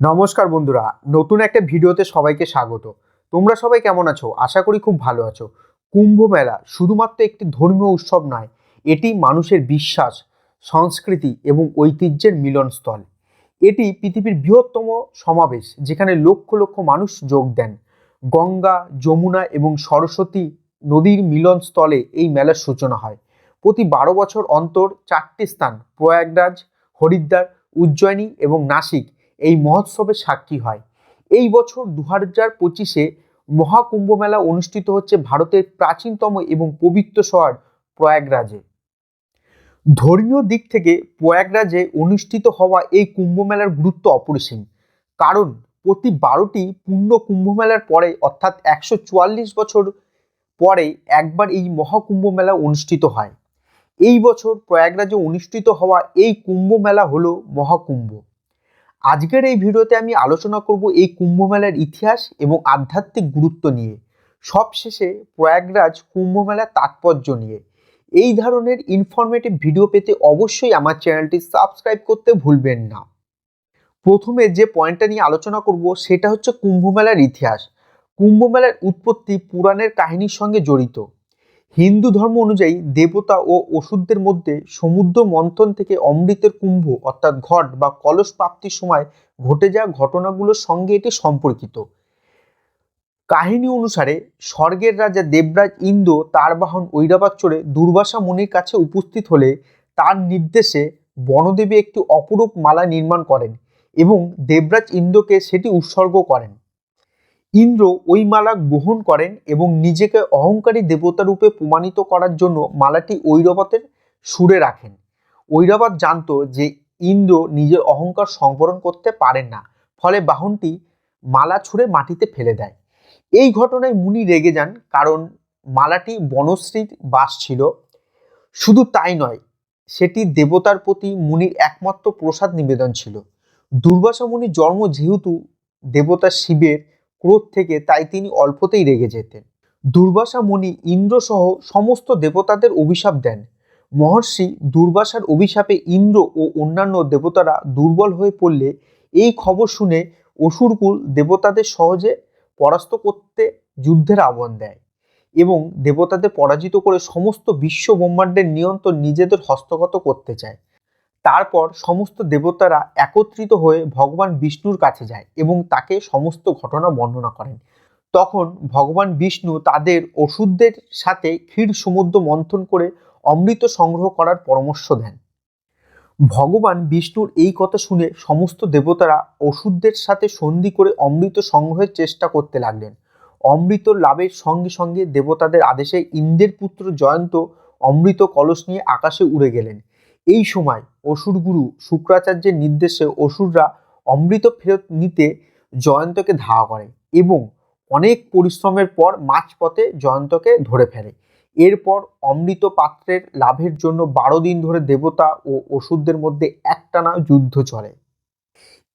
নমস্কার বন্ধুরা, নতুন একটা ভিডিওতে সবাইকে স্বাগত। তোমরা সবাই কেমন আছো? আশা করি খুব ভালো আছো। কুম্ভ মেলা শুধুমাত্র একটি ধর্মীয় উৎসব নয়, এটি মানুষের বিশ্বাস, সংস্কৃতি এবং ঐতিহ্যের মিলনস্থল। এটি পৃথিবীর বৃহত্তম সমাবেশ, যেখানে লক্ষ লক্ষ মানুষ যোগ দেন। গঙ্গা, যমুনা এবং সরস্বতী নদীর মিলনস্থলে এই মেলার সূচনা হয়। প্রতি বারো বছর অন্তর চারটি স্থান, প্রয়াগরাজ, হরিদ্বার, উজ্জয়িনী এবং নাসিক এই মহোৎসবের সাক্ষী হয়। এই বছর দু হাজার পঁচিশে মহাকুম্ভ মেলা অনুষ্ঠিত হচ্ছে ভারতের প্রাচীনতম এবং পবিত্র শহর প্রয়াগরাজে। ধর্মীয় দিক থেকে প্রয়াগরাজে অনুষ্ঠিত হওয়া এই কুম্ভ মেলার গুরুত্ব অপরিসীম। কারণ প্রতি বারোটি পূর্ণ কুম্ভ মেলার পরে, অর্থাৎ একশো চুয়াল্লিশ বছর পরে একবার এই মহাকুম্ভ মেলা অনুষ্ঠিত হয়। এই বছর প্রয়াগরাজে অনুষ্ঠিত হওয়া এই কুম্ভ মেলা হলো মহাকুম্ভ। আজকের এই ভিডিওতে আমি আলোচনা করব এই কুম্ভ মেলার ইতিহাস এবং আধ্যাত্মিক গুরুত্ব নিয়ে। সবশেষে প্রয়াগরাজ কুম্ভ মেলার তাৎপর্য নিয়ে। এই ধরনের ইনফরমেটিভ ভিডিও পেতে অবশ্যই আমার চ্যানেলটি সাবস্ক্রাইব করতে ভুলবেন না। প্রথমে যে পয়েন্টটা নিয়ে আলোচনা করব, সেটা হচ্ছে কুম্ভ মেলার ইতিহাস। কুম্ভ মেলার উৎপত্তি পুরাণের কাহিনীর সঙ্গে জড়িত। হিন্দু ধর্ম অনুযায়ী দেবতা ও ওষুধদের মধ্যে সমুদ্র মন্থন থেকে অমৃতের কুম্ভ, অর্থাৎ ঘট বা কলস প্রাপ্তির সময় ঘটে যাওয়া ঘটনাগুলোর সঙ্গে এটি সম্পর্কিত। কাহিনী অনুসারে, স্বর্গের রাজা দেবরাজ ইন্দ্র তার বাহন ঐরাবাদ চড়ে দুর্বাসা মুনির কাছে উপস্থিত হলে তার নির্দেশে বনদেবী একটি অপরূপ মালা নির্মাণ করেন এবং দেবরাজ ইন্দ্রকে সেটি উৎসর্গ করেন। ইন্দ্র ওই মালা গ্রহণ করেন এবং নিজেকে অহংকারী দেবতা রূপে প্রমাণিত করার জন্য মালাটি ঐরবতের সুরে রাখেন। ঐরাবত জানত যে ইন্দ্র নিজের অহংকার সংবরণ করতে পারেন না, ফলে বাহনটি মালা ছুঁড়ে মাটিতে ফেলে দেয়। এই ঘটনায় মুনি রেগে যান, কারণ মালাটি বনশ্রীর বাস ছিল। শুধু তাই নয়, সেটি দেবতার প্রতি মুনির একমাত্র প্রসাদ নিবেদন ছিল। দুর্বাসা মুনির জন্ম যেহেতু দেবতা শিবের ক্রোধ থেকে তাই তিনি অল্পতেই রেগে যেতেন। দুর্বাসা মুনি ইন্দ্রসহ সমস্ত দেবতাদের অভিশাপ দেন। মহর্ষি দুর্বাসার অভিশাপে ইন্দ্র ও অন্যান্য দেবতারা দুর্বল হয়ে পড়লে এই খবর শুনে অসুরকুল দেবতাদের সহজে পরাস্ত করতে যুদ্ধের আহ্বান দেয় এবং দেবতাদের পরাজিত করে সমস্ত বিশ্ব ব্রহ্মাণ্ডের নিয়ন্ত্রণ নিজেদের হস্তগত করতে চায়। তারপর সমস্ত দেবতারা একত্রিত হয়ে ভগবান বিষ্ণুর কাছে যায় এবং তাকে সমস্ত ঘটনা বর্ণনা করেন। তখন ভগবান বিষ্ণু তাদের ওষুধদের সাথে ক্ষীর সমুদ্র মন্থন করে অমৃত সংগ্রহ করার পরামর্শ দেন। ভগবান বিষ্ণুর এই কথা শুনে সমস্ত দেবতারা ওষুধদের সাথে সন্ধি করে অমৃত সংগ্রহের চেষ্টা করতে লাগলেন। অমৃত লাভের সঙ্গে সঙ্গে দেবতাদের আদেশে ইন্দ্রের পুত্র জয়ন্ত অমৃত কলস নিয়ে আকাশে উড়ে গেলেন। এই সময় অসুরগুরু শুক্রাচার্যের নির্দেশে অসুররা অমৃত ফেরত নিতে জয়ন্তকে ধাওয়া করে এবং অনেক পরিশ্রমের পর মাঝপথে জয়ন্তকে ধরে ফেলে। এরপর অমৃত পাত্রের লাভের জন্য বারো দিন ধরে দেবতা ও অসুরদের মধ্যে একটানা যুদ্ধ চলে।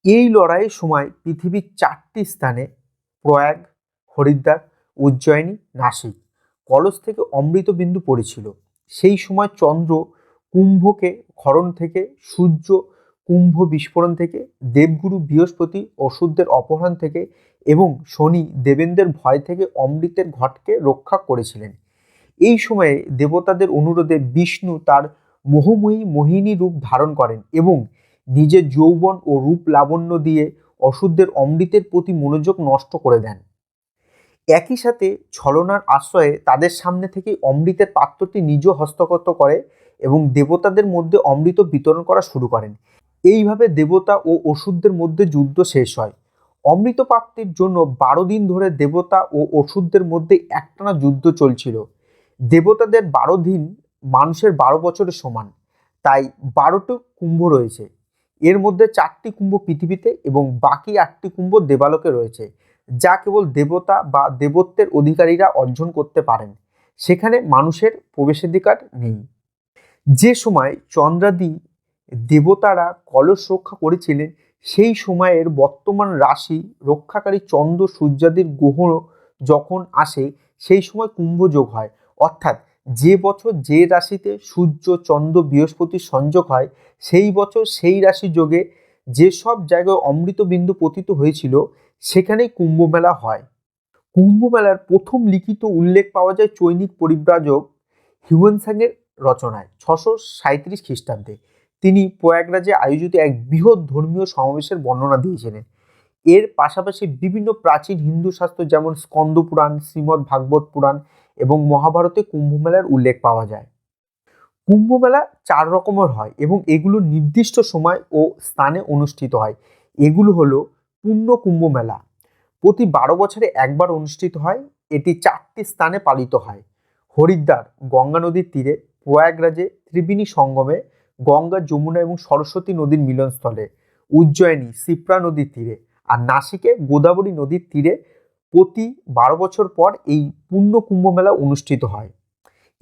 এই লড়াইয়ের সময় পৃথিবীর চারটি স্থানে প্রয়াগ, হরিদ্বার, উজ্জয়িনী, নাসিক কলস থেকে অমৃত বিন্দু পড়েছিল। সেই সময় চন্দ্র কুম্ভকে খরণ থেকে, সূর্য কুম্ভ বিস্ফোরণ থেকে, দেবগুরু বৃহস্পতি ওষুধদের অপহরণ থেকে এবং শনি দেবেন্দ্রের ভয় থেকে অমৃতের ঘটকে রক্ষা করেছিলেন। এই সময়ে দেবতাদের অনুরোধে বিষ্ণু তার মোহময়ী মোহিনী রূপ ধারণ করেন এবং নিজের যৌবন ও রূপ লাবণ্য দিয়ে অশুদ্ধের অমৃতের প্রতি মনোযোগ নষ্ট করে দেন। একই সাথে ছলনার আশ্রয়ে তাদের সামনে থেকে অমৃতের পাত্রটি নিজ হস্তগত করে এবং দেবতাদের মধ্যে অমৃত বিতরণ করা শুরু করেন। এইভাবে দেবতা ও ওষুধদের মধ্যে যুদ্ধ শেষ হয়। অমৃত প্রাপ্তির জন্য বারো দিন ধরে দেবতা ও ওষুধদের মধ্যে একটানা যুদ্ধ চলছিল। দেবতাদের বারো দিন মানুষের বারো বছরের সমান। তাই বারোটি কুম্ভ রয়েছে। এর মধ্যে চারটি কুম্ভ পৃথিবীতে এবং বাকি আটটি কুম্ভ দেবালোকে রয়েছে, যা কেবল দেবতা বা দেবত্বের অধিকারীরা অর্জন করতে পারেন। সেখানে মানুষের প্রবেশাধিকার নেই। যে সময় চন্দ্রাদি দেবতারা কলস রক্ষা করেছিলেন, সেই সময়ের বর্তমান রাশি রক্ষাকারী চন্দ্র সূর্যাদির গ্রহ যখন আসে, সেই সময় কুম্ভযোগ হয়। অর্থাৎ যে বছর যে রাশিতে সূর্য, চন্দ্র বৃহস্পতির সংযোগ হয়, সেই বছর সেই রাশি যোগে যেসব জায়গায় অমৃত বিন্দু পতিত হয়েছিল, সেখানেই কুম্ভমেলা হয়। কুম্ভমেলার প্রথম লিখিত উল্লেখ পাওয়া যায় চৈনিক পরিব্রাজক হিউয়েনসাংয়ের রচনায় ছশো সাঁত্রিশ খ্রিস্টাব্দে তিনি প্রয়াগরাজে আয়োজিত এক বৃহৎ ধর্মীয় সমাবেশের বর্ণনা দিয়েছিলেন। এর পাশাপাশি বিভিন্ন প্রাচীন হিন্দু শাস্ত্র যেমন স্কন্দ পুরাণ, শ্রীমদ্ ভাগবত পুরাণ এবং মহাভারতে কুম্ভ মেলার উল্লেখ পাওয়া যায়। কুম্ভ মেলা চার রকমের হয় এবং এগুলো নির্দিষ্ট সময় ও স্থানে অনুষ্ঠিত হয়। এগুলো হলো পূর্ণ কুম্ভ মেলা প্রতি বারো বছরে একবার অনুষ্ঠিত হয়। এটি চারটি স্থানে পালিত হয়। হরিদ্বার, গঙ্গা নদীর তীরে প্রয়াগরাজে ত্রিবেণী সঙ্গমে গঙ্গা, যমুনা এবং সরস্বতী নদীর মিলনস্থলে, উজ্জয়িনী সিপ্রা নদীর তীরে আর নাসিকে গোদাবরী নদীর তীরে প্রতি বারো বছর পর এই পূর্ণ কুম্ভ মেলা অনুষ্ঠিত হয়।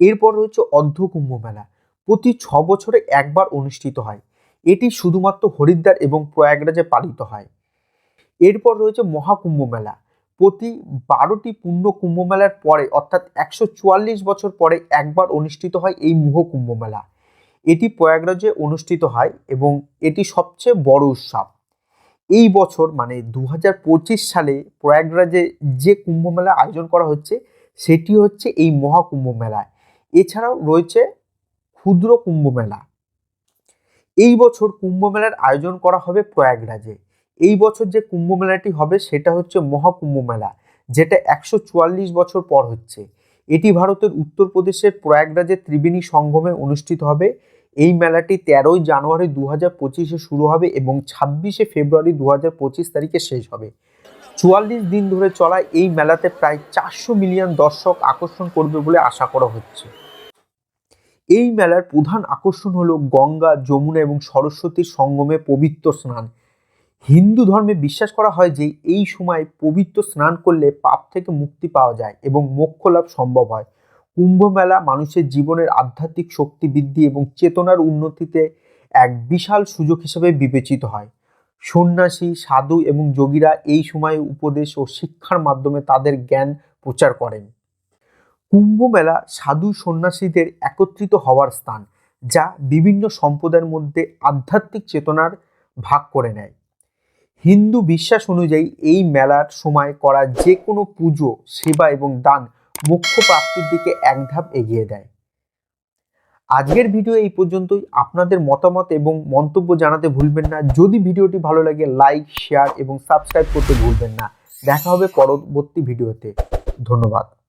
এরপর রয়েছে অর্ধ কুম্ভ মেলা প্রতি ছ বছরে একবার অনুষ্ঠিত হয়। এটি শুধুমাত্র হরিদ্বার এবং প্রয়াগরাজে পালিত হয়। এরপর রয়েছে মহাকুম্ভ মেলা প্রতি বারোটি পূর্ণ কুম্ভ মেলার পরে, অর্থাৎ একশো চুয়াল্লিশ বছর পরে একবার অনুষ্ঠিত হয় এই মহকুম্ভ মেলা এটি প্রয়াগরাজে অনুষ্ঠিত হয় এবং এটি সবচেয়ে বড় উৎসব। এই বছর মানে দু হাজার পঁচিশ সালে প্রয়াগরাজে যে কুম্ভ মেলা আয়োজন করা হচ্ছে, সেটি হচ্ছে এই মহাকুম্ভ মেলা এছাড়াও রয়েছে ক্ষুদ্র কুম্ভ মেলা এই বছর কুম্ভ মেলার আয়োজন করা হবে প্রয়াগরাজে। এই বছর যে কুম্ভ মেলাটি হবে সেটা হচ্ছে মহাকুম্ভ মেলা যেটা একশো চুয়াল্লিশ বছর পর হচ্ছে। এটি ভারতের উত্তরপ্রদেশের প্রয়াগরাজের ত্রিবেণী সঙ্গমে অনুষ্ঠিত হবে। এই মেলাটি তেরোই জানুয়ারি দু হাজার পঁচিশে শুরু হবে এবং ছাব্বিশে ফেব্রুয়ারি দু হাজার পঁচিশ তারিখে শেষ হবে। চুয়াল্লিশ দিন ধরে চলা এই মেলাতে প্রায় চারশো মিলিয়ন দর্শক আকর্ষণ করবে বলে আশা করা হচ্ছে। এই মেলার প্রধান আকর্ষণ হলো গঙ্গা, যমুনা এবং সরস্বতীর সঙ্গমে পবিত্র স্নান। হিন্দু ধর্মে বিশ্বাস করা হয় যে এই সময় পবিত্র স্নান করলে পাপ থেকে মুক্তি পাওয়া যায় এবং মোক্ষ লাভ সম্ভব হয়। কুম্ভ মেলা মানুষের জীবনের আধ্যাত্মিক শক্তি বৃদ্ধি এবং চেতনার উন্নতিতে এক বিশাল সুযোগ হিসেবে বিবেচিত হয়। সন্ন্যাসী, সাধু এবং যোগীরা এই সময়ে উপদেশ ও শিক্ষার মাধ্যমে তাদের জ্ঞান প্রচার করেন। কুম্ভ মেলা সাধু সন্ন্যাসীদের একত্রিত হওয়ার স্থান, যা বিভিন্ন সম্প্রদায়ের মধ্যে আধ্যাত্মিক চেতনার ভাগ করে নেয়। হিন্দু বিশ্বাস অনুযায়ী এই মেলার সময় করা যে কোনো পুজো, সেবা এবং দান মোক্ষ প্রাপ্তির দিকে এক ধাপ এগিয়ে দেয়। আজকের ভিডিও এই পর্যন্তই। আপনাদের মতামত এবং মন্তব্য জানাতে ভুলবেন না। যদি ভিডিওটি ভালো লাগে, লাইক, শেয়ার এবং সাবস্ক্রাইব করতে ভুলবেন না। দেখা হবে পরবর্তী ভিডিওতে। ধন্যবাদ।